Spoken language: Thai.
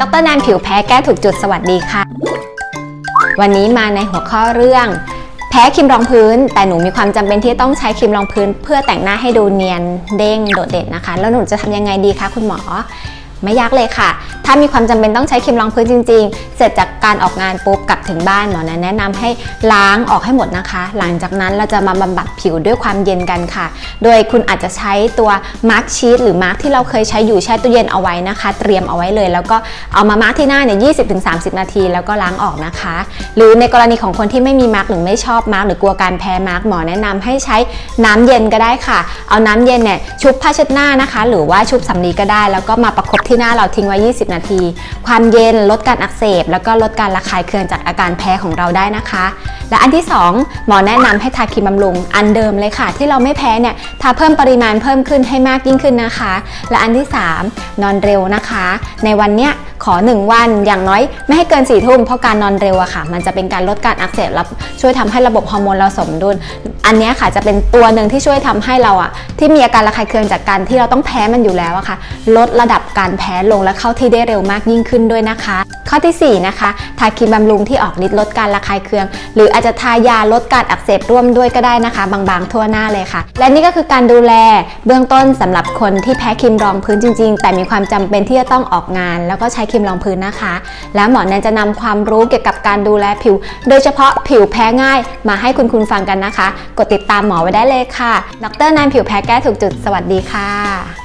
ดรแนนผิวแพ้แก้ถูกจุดสวัสดีค่ะ วันนี้มาในหัวข้อเรื่อง แพ้ครีมรองพื้น แต่หนูมีความจำเป็นที่ต้องใช้ครีมรองพื้น เพื่อแต่งหน้าให้ดูเนียนเด้งโดดเด่นนะคะ แล้วหนูจะทำยังไงดีคะคุณหมอ ไม่ยากเลยค่ะ ถ้ามีความจำเป็นต้องใช้ครีมรองพื้นจริง ๆ เสร็จจากการออกงานปุ๊บกลับถึงบ้านหมอแนะแนะนำให้ล้างออกให้หมดนะคะ หลังจากนั้นเราจะมาบำบัดผิวด้วยความเย็นกันค่ะ โดยคุณอาจจะใช้ตัวมาร์กชีตหรือมาร์กที่เราเคยใช้อยู่แช่ตู้เย็นเอาไว้นะคะ เตรียมเอาไว้เลย แล้วก็เอามามาร์กที่หน้าเนี่ย20-30 นาที แล้วก็ล้างออกนะคะ หรือในกรณีของคนที่ไม่มีมาร์กหรือไม่ชอบมาร์กหรือกลัวการแพ้มาร์กหมอแนะนำให้ใช้น้ำเย็นก็ได้ค่ะ เอาน้ำเย็นเนี่ยชุบผ้าเช็ดหน้านะคะ หรือว่าชุบสำลีก็ได้ แล้วก็มาประคบที่หน้าเราทิ้งไว้ 20 นาที ความเย็นลดการอักเสบ แล้วก็ลดการระคายเคืองจากอาการแพ้ของเราได้นะคะ และอันที่ 2 หมอแนะนำให้ทาครีมบำรุง อันเดิมเลยค่ะ ที่เราไม่แพ้เนี่ยทาเพิ่มปริมาณเพิ่มขึ้นให้มากยิ่งขึ้นนะคะ และอันที่ 3 นอนเร็วนะคะ ในวันเนี้ย ขอ 1 วันอย่างน้อยไม่ให้เกิน4ี่ทุ่มเพราะการนอนเร็วอะค่ะ มันจะเป็นการลดการอักเสบแล้วช่วยทำให้ระบบฮอร์โมนเราสมดุล อันนี้ค่ะจะเป็นตัวหนึ่งที่ช่วยทำให้เราอะที่มีอาการระคายเคืองจากการที่เราต้องแพ้มันอยู่แล้วอะค่ะ ลดระดับการแพ้ลงและเข้าที่ได้เร็วมากยิ่งขึ้นด้วยนะคะ ข้อทีสี่ 4 นะคะทาครีมบำรุงที่ออกฤทธิ์ลดการระคายเคือง หรืออาจจะทายาลดการอักเสบร่วมด้วยก็ได้นะคะ บางๆทั่วหน้าเลยค่ะ และนี่ก็คือการดูแลเบื้องต้นสำหรับคนที่แพ้ครีมรองพื้นจริง ๆ แต่มีความจำเป็นที่จะต้องออกงาน แล้วก็ใช้รีมรองพื้นนะคะ แล้วหมอแนนจะนำความรู้เกี่ยวกับการดูแลผิว โดยเฉพาะผิวแพ้ง่ายมาให้คุณคุณฟังกันนะคะ กดติดตามหมอไว้ได้เลยค่ะ ดรแนนผิวแพ้แก้ถูกจุด สวัสดีค่ะ